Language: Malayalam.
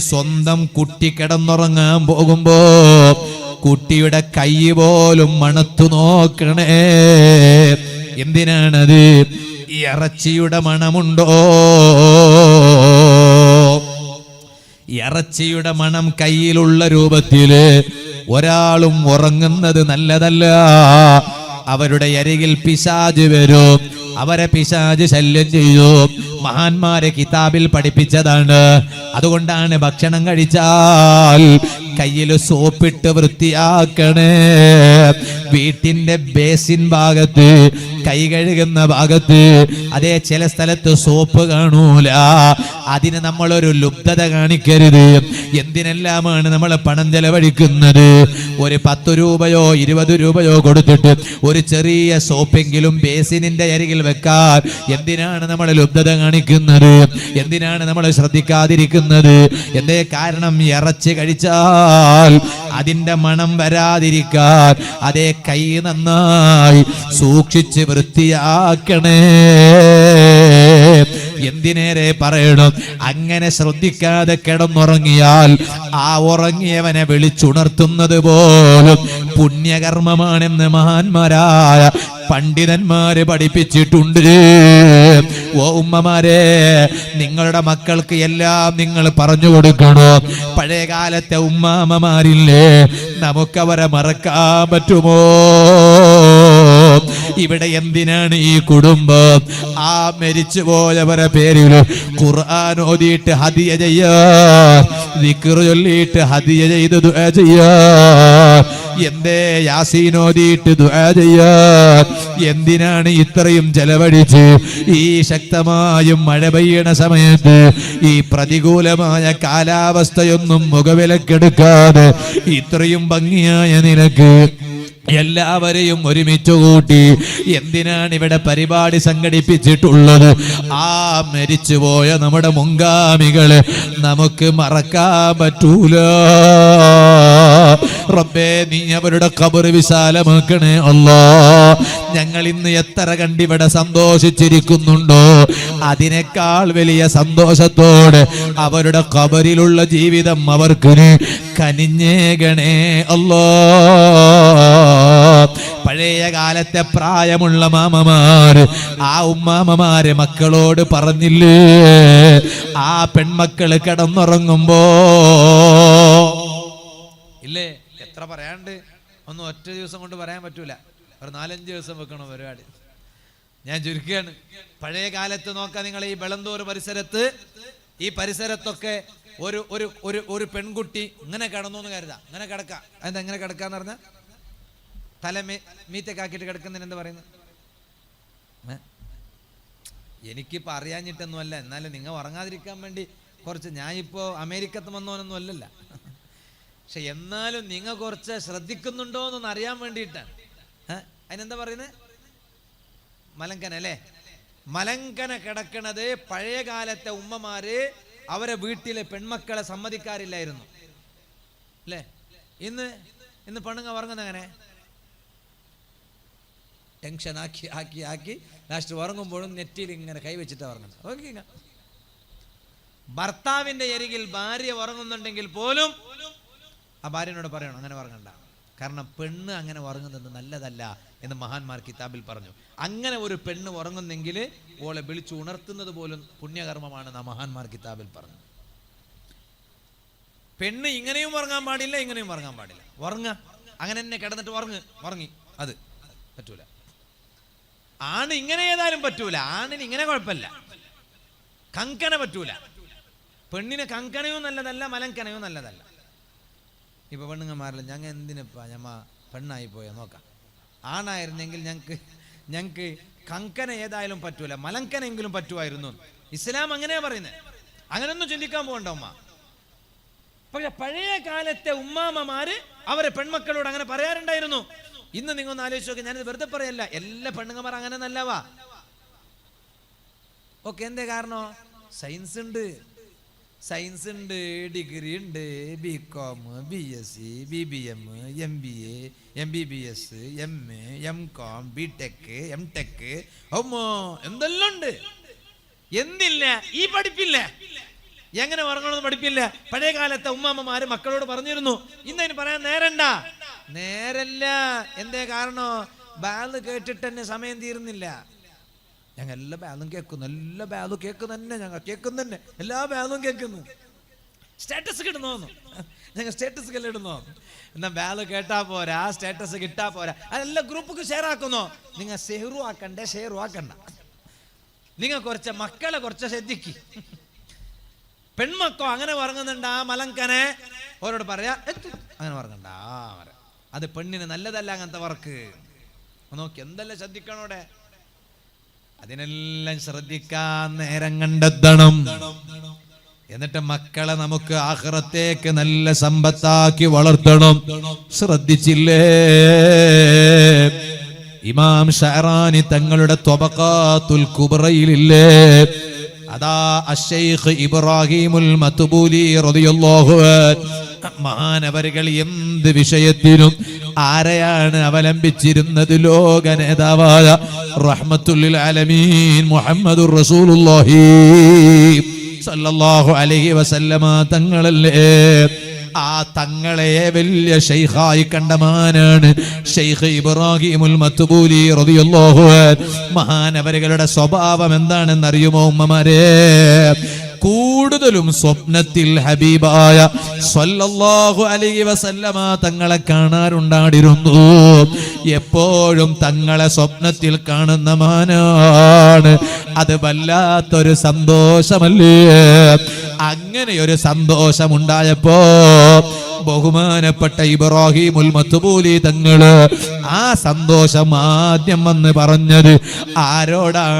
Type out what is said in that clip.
സ്വന്തം കുട്ടി കിടന്നുറങ്ങാൻ പോകുമ്പോ കുട്ടിയുടെ കൈ പോലും മണത്തു നോക്കണേ. എന്തിനാണത്? ഇറച്ചിയുടെ മണമുണ്ടോ? ഇറച്ചിയുടെ മണം കയ്യിലുള്ള രൂപത്തിൽ ഒരാളും ഉറങ്ങുന്നത് നല്ലതല്ല. അവരുടെ അരികിൽ പിശാജ് വരും. അവരെ പിശാജ് ശല്യം ചെയ്യും. മഹാന്മാരെ കിതാബിൽ പഠിപ്പിച്ചതാണ്. അതുകൊണ്ടാണ് ഭക്ഷണം കഴിച്ചാൽ കയ്യിൽ സോപ്പിട്ട് വൃത്തിയാക്കണേ. വീട്ടിന്റെ ബേസിൻ ഭാഗത്ത് കൈ കഴുകുന്ന ഭാഗത്ത് അതേ ചില സ്ഥലത്ത് സോപ്പ് കാണൂല. അതിന് നമ്മളൊരു ലുബ്ധത കാണിക്കരുത്. എന്തിനെല്ലാമാണ് നമ്മൾ പണം ചെലവഴിക്കുന്നത്? ഒരു പത്ത് രൂപയോ ഇരുപത് രൂപയോ കൊടുത്തിട്ട് ഒരു ചെറിയ സോപ്പെങ്കിലും ബേസിനിന്റെ അരികിൽ വെക്കാൻ എന്തിനാണ് നമ്മൾ ലുബ്ധത കാണിക്കുന്നത്? എന്തിനാണ് നമ്മൾ ശ്രദ്ധിക്കാതിരിക്കുന്നത്? എന്തേ കാരണം? ഇറച്ചി കഴിച്ചാൽ അതിന്റെ മണം വരാതിരിക്കാൻ അതേ കൈ നന്നായി സൂക്ഷിച്ച് വൃത്തിയാക്കണേ. എന്തിനേറെ പറയണം? അങ്ങനെ ശ്രദ്ധിക്കാതെ കിടന്നുറങ്ങിയാൽ ആ ഉറങ്ങിയവനെ വിളിച്ചുണർത്തുന്നത് പോലും പുണ്യകർമ്മമാണെന്ന് മഹാന്മാരായ പണ്ഡിതന്മാര് പഠിപ്പിച്ചിട്ടുണ്ട്. ഓ ഉമ്മമാരെ നിങ്ങളുടെ മക്കൾക്ക് എല്ലാം നിങ്ങൾ പറഞ്ഞു കൊടുക്കണോ? പഴയ കാലത്തെ ഉമ്മാമ്മമാരില്ലേ നമുക്കവരെ മറക്കാൻ പറ്റുമോ? ഇവിടെ എന്തിനാണ് ഈ കുടുംബം? ആ മരിച്ചു പോയവരെ പേരിൽ ഖുർആൻ ഓതിയിട്ട് ഹതിയ ചെയ്യാ ചൊല്ലിയിട്ട് ഹദിയ ചെയ്ത് ദുആ ചെയ്യാ എന്തേ യാസീൻ ഓതിയിട്ട് ദുആ ചെയ്യാ എന്തിനാണ് ഇത്രയും ചെലവഴിച്ച് ഈ ശക്തമായും മഴ പെയ്യണ സമയത്ത് ഈ പ്രതികൂലമായ കാലാവസ്ഥയൊന്നും മുഖവിലക്കെടുക്കാതെ ഇത്രയും ഭംഗിയായ നിനക്ക് എല്ലാവരെയും ഒരുമിച്ച് കൂട്ടി എന്തിനാണ് ഇവിടെ പരിപാടി സംഘടിപ്പിച്ചിട്ടുള്ളത്? ആ മരിച്ചുപോയ നമ്മുടെ മുങ്കാമികളെ നമുക്ക് മറക്കാൻ പറ്റൂല. റബ്ബേ നീ അവരുടെ കബറ് വിശാലമാക്കണേ അല്ലാ. ഞങ്ങൾ ഇന്ന് എത്ര കണ്ടിവിടെ സന്തോഷിച്ചിരിക്കുന്നുണ്ടോ? അതിനേക്കാൾ വലിയ സന്തോഷത്തോടെ അവരുടെ കബറിലുള്ള ജീവിതം അവർക്ക് കനിഞ്ഞേകണേ അല്ലോ. പഴയ കാലത്തെ പ്രായമുള്ള മാമമാര് ആ ഉമ്മാമമാര് മക്കളോട് പറഞ്ഞില്ലേ ആ പെൺമക്കൾ കിടന്നുറങ്ങുമ്പോ ഇല്ലേ? എത്ര പറയാണ്ട് ഒന്നും ഒറ്റ ദിവസം കൊണ്ട് പറയാൻ പറ്റൂല. ഒരു നാലഞ്ച് ദിവസം വെക്കണം പരിപാടി. ഞാൻ ചുരുക്കുകയാണ്. പഴയ കാലത്ത് നോക്കാം നിങ്ങൾ ഈ വെളന്തൂർ പരിസരത്ത്. ഈ പരിസരത്തൊക്കെ ഒരു ഒരു ഒരു ഒരു പെൺകുട്ടി ഇങ്ങനെ കിടന്നു എന്ന് കരുതാം. ഇങ്ങനെ കിടക്കാം. എന്താ ഇങ്ങനെ കിടക്കാന്ന് പറഞ്ഞ? തല മീ മീറ്റൊക്കെ കിടക്കുന്നതിന് എന്താ പറയുന്നത്? എനിക്കിപ്പോൾ അറിയാഞ്ഞിട്ടൊന്നുമല്ല. എന്നാലും നിങ്ങൾ ഉറങ്ങാതിരിക്കാൻ വേണ്ടി കുറച്ച് ഞാൻ ഇപ്പോൾ അമേരിക്കത്ത് വന്നവനൊന്നും അല്ലല്ല പക്ഷെ എന്നാലും നിങ്ങൾ കുറച്ച് ശ്രദ്ധിക്കുന്നുണ്ടോ എന്നൊന്ന് അറിയാൻ വേണ്ടിയിട്ടാണ് ഏ? അതിനെന്താ പറയുന്നത് മലങ്കന അല്ലേ? മലങ്കന കിടക്കണത് പഴയ കാലത്തെ ഉമ്മമാര് അവരെ വീട്ടിലെ പെൺമക്കളെ സമ്മതിക്കാറില്ലായിരുന്നു. അല്ലേ? ഇന്ന് ഇന്ന് പെണ്ണുങ്ങ ഉറങ്ങുന്ന അങ്ങനെ ടെൻഷൻ ആക്കി ആക്കി ആക്കി ലാസ്റ്റ് ഉറങ്ങുമ്പോഴും നെറ്റിയിൽ ഇങ്ങനെ കൈവച്ചിട്ട് ഉറങ്ങുന്നത്. ഓക്കെ ഭർത്താവിന്റെ അരികിൽ ഭാര്യ ഉറങ്ങുന്നുണ്ടെങ്കിൽ പോലും ആ ഭാര്യനോട് പറയണം അങ്ങനെ ഉറങ്ങണ്ട കാരണം പെണ്ണ് അങ്ങനെ ഉറങ്ങുന്നത് നല്ലതല്ല എന്ന് മഹാന്മാർ കിതാബിൽ പറഞ്ഞു. അങ്ങനെ ഒരു പെണ്ണ് ഉറങ്ങുന്നെങ്കിൽ ഓളെ വിളിച്ചു ഉണർത്തുന്നത് പോലും പുണ്യകർമ്മമാണെന്ന് ആ മഹാന്മാർ കിതാബിൽ പറഞ്ഞു. പെണ്ണ് ഇങ്ങനെയും ഉറങ്ങാൻ പാടില്ല ഇങ്ങനെയും ഉറങ്ങാൻ പാടില്ല. ഉറങ്ങ. അങ്ങനെ തന്നെ കിടന്നിട്ട് ഉറങ്ങ്. ഉറങ്ങി. അത് പറ്റൂല. ആണ് ഇങ്ങനെ ഏതായാലും പറ്റൂല. ആണിന് ഇങ്ങനെ കുഴപ്പമില്ല. കങ്കന പറ്റൂല. പെണ്ണിന് കങ്കണയും നല്ലതല്ല മലങ്കനയും നല്ലതല്ല. ഇപ്പൊ പെണ്ണുങ്ങന്മാരില്ല ഞങ്ങൾ എന്തിനിപ്പാ? ഞമ്മ പെണ്ണായി പോയാ. നോക്കാം. ആണായിരുന്നെങ്കിൽ ഞങ്ങൾക്ക് ഞങ്ങൾക്ക് കങ്കന ഏതായാലും പറ്റൂല. മലങ്കനെങ്കിലും പറ്റുമായിരുന്നു. ഇസ്ലാം അങ്ങനെയാ പറയുന്നത് അങ്ങനെയൊന്നും ചിന്തിക്കാൻ പോകണ്ട ഉമ്മ. പക്ഷെ പഴയ കാലത്തെ ഉമ്മാമ്മമാര് അവരെ പെൺമക്കളോട് അങ്ങനെ പറയാറുണ്ടായിരുന്നു. ഇന്ന് നിങ്ങൾ ഒന്ന് ആലോചിച്ച് നോക്കി. ഞാനിത് വെറുതെ പറയല്ല. എല്ലാ പെണ്ണുങ്ങന്മാർ അങ്ങനെ നല്ലവാ ഓക്കെ എന്തേ കാരണോ? സയൻസ് ഉണ്ട്. സയൻസ് ഉണ്ട് ഡിഗ്രി ഉണ്ട് B com B S C B B M M B A M B B S M A M com B tech M tech ഒമ്മോ എന്തെല്ലാം ഉണ്ട്? എന്തില്ല? ഈ പഠിപ്പില്ല. എങ്ങനെ ഉറങ്ങണമെന്ന് പഠിപ്പില്ല. പഴയ കാലത്തെ ഉമ്മാമ്മമാര് മക്കളോട് പറഞ്ഞിരുന്നു. ഇന്നതിന് പറയാൻ നേരണ്ട. നേരല്ല. എന്തേ കാരണോ? ബാൽ കേട്ടിട്ട് തന്നെ സമയം തീരുന്നില്ല. ഞങ്ങൾ എല്ലാ ബാലും കേൾക്കുന്നു. എല്ലാ ബാലും കേൾക്കുന്നു തന്നെ ഞങ്ങൾ. കേൾക്കുന്നു തന്നെ എല്ലാ ബാലും കേൾക്കുന്നു. സ്റ്റാറ്റസ് കിട്ടുന്നോ ഞങ്ങൾ സ്റ്റാറ്റസ് എല്ലാം ഇടുന്നു? എന്നാ ബാൽ കേട്ടാ പോരാ സ്റ്റാറ്റസ് കിട്ടാ പോരാ. അതെല്ലാം ഗ്രൂപ്പൊക്കെ ഷെയർ ആക്കുന്നു? നിങ്ങൾ ഷെയറും ആക്കണ്ടേ? ഷെയറും ആക്കണ്ട. നിങ്ങൾ കുറച്ച് മക്കളെ കുറച്ച് ശ്രദ്ധിക്ക്. പെൺമക്കോ അങ്ങനെ പറഞ്ഞുന്നുണ്ട് ആ മലങ്കനെ. ഓരോട് പറയാ അങ്ങനെ ഉറങ്ങണ്ട ആ അത് പെണ്ണിന് നല്ലതല്ല അങ്ങനത്തെ വർക്ക്. നോക്കി എന്തെല്ലാം ശ്രദ്ധിക്കണോടെ അതിനെല്ലാം ശ്രദ്ധിക്കാൻ നേരം കണ്ടെത്തണം. എന്നിട്ട് മക്കളെ നമുക്ക് ആഹ്റത്തേക്ക് നല്ല സമ്പത്താക്കി വളർത്തണം. ശ്രദ്ധിച്ചില്ലേ? ഇമാം ഷഹറാനി തങ്ങളുടെ ത്വബഖാത്തുൽ കുബറയിലില്ലേ അതാ അഷൈഖ് ഇബ്രാഹിമുൽ മത്ബൂലി റളിയല്ലാഹു അൻഹു. മഹാനവരുകൾ എന്ത് വിഷയത്തിനും ആരെയാണ് അവലംബിച്ചിരുന്നത്? ലോക നേതാവായ റഹ്മത്തുല്ലിൽ ആലമീൻ മുഹമ്മദ് റസൂലുള്ളാഹി സല്ലല്ലാഹു അലൈഹി വസല്ലമ തങ്ങളല്ലേ? ആ തങ്ങളെ വലിയ ഷെയ്ഖായി കണ്ടമാനാണ് ഷെയ്ഖ് ഇബ്രാഹിമുൽ മത്തുബൂലി റളിയല്ലാഹു അൻഹു. മഹാനവരുകളുടെ സ്വഭാവം എന്താണെന്ന് അറിയുമോ ഉമ്മമാരെ? കൂടുതലും സ്വപ്നത്തിൽ ഹബീബായ സ്വല്ലാഹു അലൈഹി വസല്ലമ തങ്ങളെ കാണാറുണ്ടായിരുന്നു. എപ്പോഴും തങ്ങളെ സ്വപ്നത്തിൽ കാണുന്ന മാനാണ്. അത് വല്ലാത്തൊരു സന്തോഷമല്ലേ? അങ്ങനെ ഒരു സന്തോഷമുണ്ടായപ്പോ ബഹുമാനപ്പെട്ട ഇബ്രാഹിമുൽ മത്തുബൂലി തങ്ങൾ ആ സന്തോഷം ആദ്യം വന്ന് പറഞ്ഞത് ആരോടാണ്?